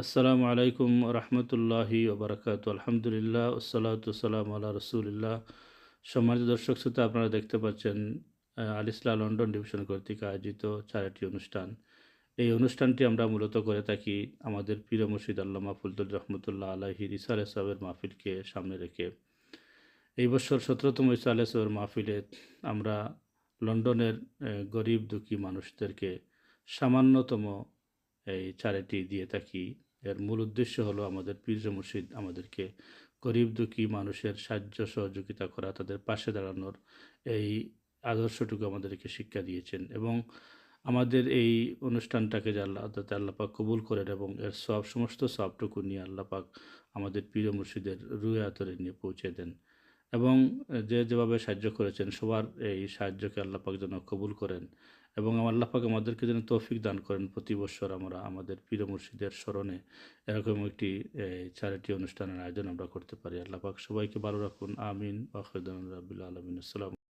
আসসালামু আলাইকুম রহমতুল্লাহি ওবরাকাত। আলহামদুলিল্লাহ ওসালাতাম আল্লাহ রসুলিল্লাহ। সম্মানিত দর্শক শ্রোতা, আপনারা দেখতে পাচ্ছেন আলিসলা লন্ডন ডিভিশন কর্তৃক আয়োজিত চারটি অনুষ্ঠান। এই অনুষ্ঠানটি আমরা মূলত করে থাকি আমাদের পীর মুর্শিদ আল্লামা ফুলতুল রহমতুল্লাহ আলাহি ইসালে সাহেবের মাহফিলকে সামনে রেখে। এই বছর সতেরোতম ইসালে সাহেবের মাহফিলে আমরা লন্ডনের গরিব দুঃখী মানুষদেরকে সামান্যতম, এই, চারিটি দিয়ে থাকি। এর মূল উদ্দেশ্য হলো আমাদের পীর মুর্শিদ আমাদেরকে গরিব দুঃখী মানুষের সাহায্য সহযোগিতা করা, তাদের পাশে দাঁড়ানোর এই আদর্শটুকু আমাদেরকে শিক্ষা দিয়েছেন এবং আমাদের এই অনুষ্ঠানটাকে যে আল্লাহ তাতে আল্লাপাক কবুল করেন এবং এর সব সমস্ত সবটুকু নিয়ে আল্লাপাক আমাদের প্রিয় মুর্শিদের রুয়ে আতরে নিয়ে পৌঁছে দেন। এবং যে যেভাবে সাহায্য করেছেন, সবার এই সাহায্যকে আল্লাপাক যেন কবুল করেন এবং আল্লাপাক আমাদেরকে যেন তৌফিক দান করেন প্রতি বছর আমরা আমাদের প্রিয় মুর্শিদের স্মরণে এরকম একটি চারিটি অনুষ্ঠানের আয়োজন আমরা করতে পারি। আল্লাপাক সবাইকে ভালো রাখুন। আমিন। ওয়াহিদ রাবিল আলমিন। আসসালাম